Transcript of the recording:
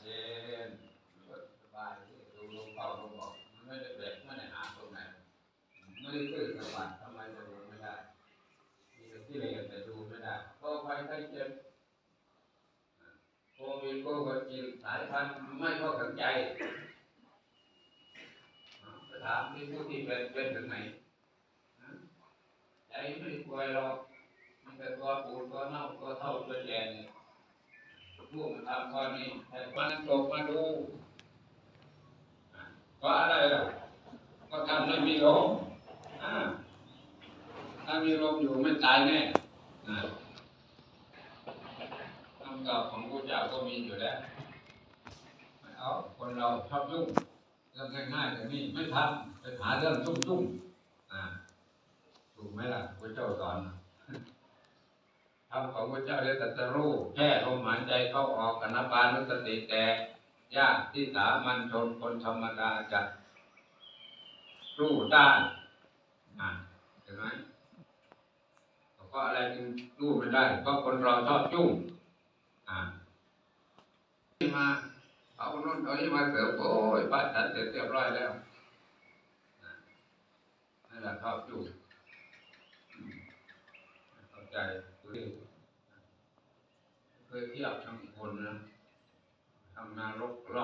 เจนสบายที่ดูลงเป่าลงบอกไม่ได้เบรกไม่ได้หาตรงไหนไม่ได้ตื้อสะบัดทำไมจะดูไม่ได้มีแต่ที่ละเอียดแต่ดูไม่ได้ก็ไปไข้เจ็บโควิดโควิดจีนสายพันธุ์ไม่เข้ากับใจถามที่ผู้ที่เป็นเป็นถึงไหนใจไม่ป่วยหรอกมันแต่ตัวปูดตัวเน่าตัวเท่าตัวแก่เนี่ย ผู้มาทำข้อนี้แต่มันตกมาดูก็อะไรล่ะก็ทำให้มีลมถ้ามีลมอยู่ไม่ตายแน่คำตอบของพระเจ้าก็มีอยู่แล้วไม่เอาคนเราชอบยุ่งเรื่องง่ายๆแต่นี่ไม่ทำไปหาเรื่องยุ่งๆถูกไหมล่ะพระเจ้าสอน ธรรมของพระเจ้าได้ตรัสรู้แค่ลมหายใจเข้าออกกนปานุสติแตกยากที่สามัญชนคนธรรมดาจะรู้ได้อ่าเห็นไหมเพราะอะไรจึงรู้ไม่ได้เพราะคนเราชอบยุ่งอ่าที่มาเอาโน่นเอานี่มาเสริมโอ้ยบ้านฉันเสร็จเรียบร้อยแล้วอ่านั่นแหละชอบยุ่งอืม เข้าใจดูดิเคยเทียบทั้งคนนะทั้งนรกรอบ